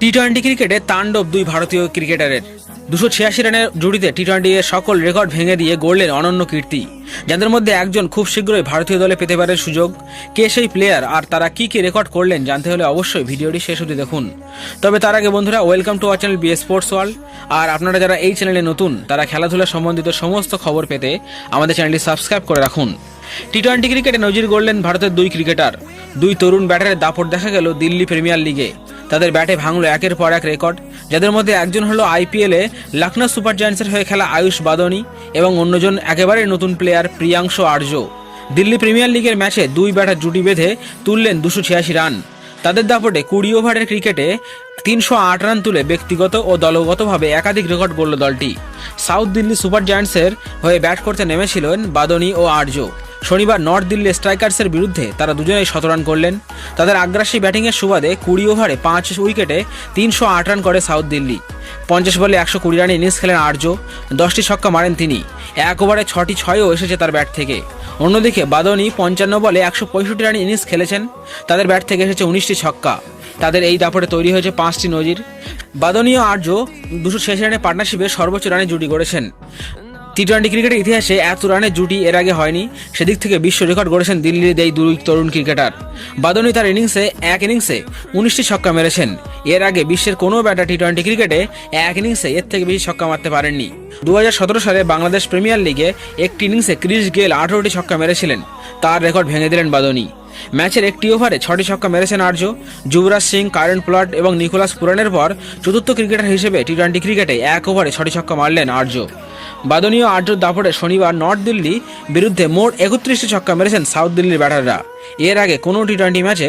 T twenty ক্রিকেটে তাণ্ডব দুই ভারতীয় ক্রিকেটারের দুশো ছিয়াশি রানের জুড়িতে টি টোয়েন্টি এর সকল রেকর্ড ভেঙে দিয়ে গড়লেন অনন্য কীর্তি। যাদের মধ্যে একজন খুব শীঘ্রই ভারতীয় দলে পেতে পারে সুযোগ। কে সেই প্লেয়ার আর তারা কি কি রেকর্ড করলেন জানতে হলে অবশ্যই ভিডিওটি শেষ অবধি দেখুন। তবে তার আগে বন্ধুরা welcome to our channel B sports world আর আপনারা যারা এই চ্যানেলে নতুন, তারা খেলাধুলা সম্বন্ধিত সমস্ত খবর পেতে আমাদের চ্যানেলটি সাবস্ক্রাইব করে রাখুন। টি টোয়েন্টি ক্রিকেটে নজির গড়লেন ভারতের দুই ক্রিকেটার দুই তরুণ ব্যাটারের দাপট দেখা গেল দিল্লি প্রিমিয়ার লিগে তাদের ব্যাটে ভাঙলো একের পর এক রেকর্ড, যাদের মধ্যে একজন হলো আইপিএলে লখনৌ সুপার জায়ান্টসের হয়ে খেলা আয়ুষ বাদনি এবং অন্যজন একেবারে নতুন প্লেয়ার প্রিয়াংশু আর্য। দিল্লি প্রিমিয়ার লিগের ম্যাচে দুই ব্যাটার জুটি বেঁধে তুললেন দুশো ছিয়াশি রান। তাদের দাপটে কুড়ি ওভারের ক্রিকেটে তিনশো আট রান তুলে ব্যক্তিগত ও দলগতভাবে একাধিক রেকর্ড গড়ল দলটি। সাউথ দিল্লি সুপার জায়ান্টসের হয়ে ব্যাট করতে নেমেছিলেন বাদনি ও আর্য। শনিবার নর্থ দিল্লি স্ট্রাইকার্সের বিরুদ্ধে তারা দুজনেই শতরান করলেন। তাদের আগ্রাসী ব্যাটিংয়ের সুবাদে কুড়ি ওভারে পাঁচ উইকেটে তিনশো আট রান করে সাউথ দিল্লি। পঞ্চাশ বলে একশো কুড়ি রানে ইনিংস খেলেন আর্য দশটি ছক্কা মারেন তিনি। এক ওভারে ছটি ছয়ও এসেছে তার ব্যাট থেকে। অন্যদিকে বাদনি পঞ্চান্ন বলে একশো পঁয়ষট্টি রানে ইনিংস খেলেছেন, তাদের ব্যাট থেকে এসেছে উনিশটি ছক্কা। তাদের এই দাপটে তৈরি হয়েছে পাঁচটি নজির। বাদনীয় আর্য দুশো ছিয়াশি রানের পার্টনারশিপে সর্বোচ্চ রানে জুটি গড়েছেন। টি টোয়েন্টি ক্রিকেটের ইতিহাসে এত রানের জুটি এর আগে হয়নি, সেদিক থেকে বিশ্ব রেকর্ড গড়েছেন দিল্লির এই দুই তরুণ ক্রিকেটার। বাদনী তার ইনিংসে, এক ইনিংসে উনিশটি ছক্কা মেরেছেন। এর আগে বিশ্বের কোনো ব্যাটার টি টোয়েন্টি ক্রিকেটে এক ইনিংসে এর থেকে বেশি ছক্কা মারতে পারেননি। দু হাজার সতেরো সালে বাংলাদেশ প্রিমিয়ার লিগে একটি ইনিংসে ক্রিস গেল আঠারোটি ছক্কা মেরেছিলেন। তার রেকর্ড ভেঙে দিলেন বাদনী ম্যাচের একটি ওভারে ছটি ছক্কা মেরেছেন আর্য যুবরাজ সিং, কারেন প্লট এবং নিকোলাস পুরানের পর চতুর্থ ক্রিকেটার হিসেবে টি টোয়েন্টি ক্রিকেটে এক ওভারে ছটি ছক্কা মারলেন আর্য বাদনীয় আর্য দাপটে শনিবার নর্থ দিল্লি বিরুদ্ধে মোট একত্রিশটি ছক্কা মেরেছেন সাউথ দিল্লির ব্যাটাররা। এর আগে কোনো টি টোয়েন্টি ম্যাচে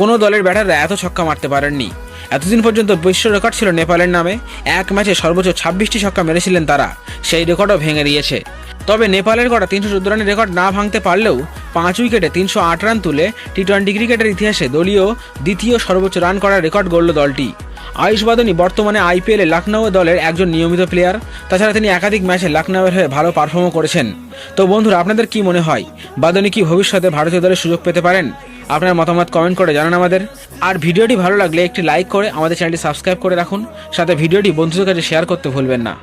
কোনো দলের ব্যাটাররা এত ছক্কা মারতে পারেননি। এতদিন পর্যন্ত বিশ্ব রেকর্ড ছিল নেপালের নামে। এক ম্যাচে সর্বোচ্চ ছাব্বিশটি ছক্কা মেরেছিলেন তারা। সেই রেকর্ডও ভেঙে দিয়েছে। তবে নেপালের গড়া তিনশো চোদ্দ রানের রেকর্ড না ভাঙতে পারলেও পাঁচ উইকেটে তিনশো আট রান তুলে টি টোয়েন্টি ক্রিকেটের ইতিহাসে দলীয় দ্বিতীয় সর্বোচ্চ রান করার রেকর্ড গড়ল দলটি। আয়ুষ বাদনী বর্তমানে আইপিএলে লখনৌ দলের একজন নিয়মিত প্লেয়ার। তাছাড়া তিনি একাধিক ম্যাচে লখনৌয়ের হয়ে ভালো পারফর্মও করেছেন। তো বন্ধুরা, আপনাদের কি মনে হয়? বাদনী কি ভবিষ্যতে ভারতীয় দলের সুযোগ পেতে পারেন? আপনার মতামত কমেন্ট করে জানান আমাদের। আর ভিডিওটি ভালো লাগলে একটি লাইক করে আমাদের চ্যানেলটি সাবস্ক্রাইব করে রাখুন। সাথে ভিডিওটি বন্ধুদের কাছে শেয়ার করতে ভুলবেন না।